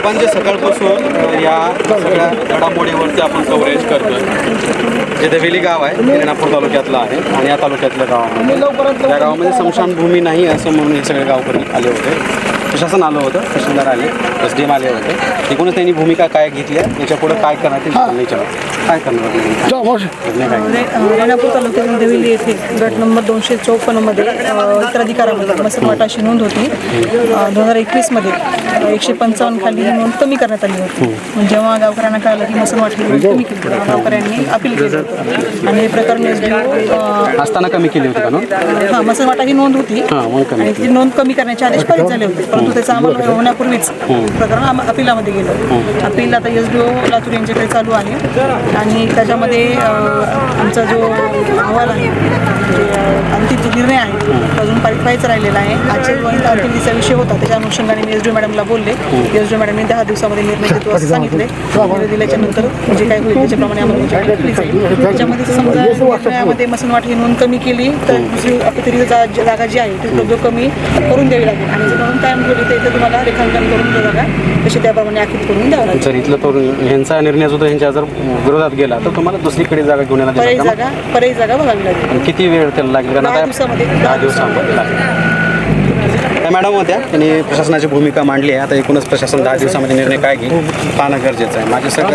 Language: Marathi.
आपण जे सकाळपासून या सगळ्या घडामोडीवरती आपण कव्हरेज करतोय जे देवेली गाव आहे ते रेणापूर तालुक्यातलं आहे आणि या तालुक्यातलं गाव आहे. या गावामध्ये स्मशानभूमी नाही असं म्हणून हे सगळे गावकरी आले होते. प्रशासन आलं होतं तहसीलदार आले एस डी एम आले होते. एकूणच त्यांनी भूमिका काय घेतली आहे याच्यापुढे काय करणार ते विचारलं. काय करणार? रे- रेणापूर तालुक्यातील देविली येथे गट नंबर दोनशे चौपन्नमध्ये उत्तराधिकारामध्ये मसनवाटाची नोंद होती. दोन हजार एकवीसमध्ये. एकशे पंचावन्न खाली ही नोंद कमी करण्यात आली होती. मग जेव्हा गावकऱ्यांना कळलं की मसनवाट ही नोंद कमी केली. तेव्हा गावकऱ्यांनी अपील केलं. होतं आणि हे प्रकरण एस डी असताना कमी केली होती का हां ही नोंद होती. हां मग कमी आणि ती नोंद कमी करण्याचे आदेश पारित झाले होते. परंतु त्याचा अंमल होण्यापूर्वीच प्रकरण आम- अपिलामध्ये गेलं. अपील आता एस डी ओ लातूर यांच्याकडे चालू आहे. आणि त्याच्यामध्ये अ, आमचा जो अहवाल आहे म्हणजे अ, अंतिम जो निर्णय आहे व्हायचा राहिलेला आहे. आजच्या अंतिम दिवसा विषय होता त्याच्या अनुषंगाने मी एस डी मॅडमला बोलले. एस डी मॅडमने दहा दिवसामध्ये निर्णय देतो असं सांगितले निर्णय दिल्याच्या नंतर जे काय होईल त्याच्याप्रमाणे केली जाईल. त्याच्यामध्ये समजा निर्णयामध्ये मसनवाट ही नोंद कमी केली तर दुसरी आपली जा जागा जी आहे ती उपलब्ध कमी करून द्यावी लागेल. आणि जर नोंद कायम ठेवली तर इथे तुम्हाला रेखांकन करून जागा तशी त्याप्रमाणे आखित करून द्यावं लागेल. जर इथलं तरुण ह्यांचा निर्णय जो ह्यांच्या जर विरोधात गेला तर तुम्हाला दुसरीकडे जागा घेऊन येणार पर्यायी का? जागा पर्यायी जागा बघावी लागेल. किती वेळ त्याला लागेल? कारण दहा आता दिवसामध्ये. दहा दिवसामध्ये. लागेल त्या मॅडम होत्या त्यांनी प्रशासनाची भूमिका मांडली आहे. आता एकूणच प्रशासन दहा दिवसामध्ये निर्णय काय घेईल पाहणं गरजेचं आहे. माझे सर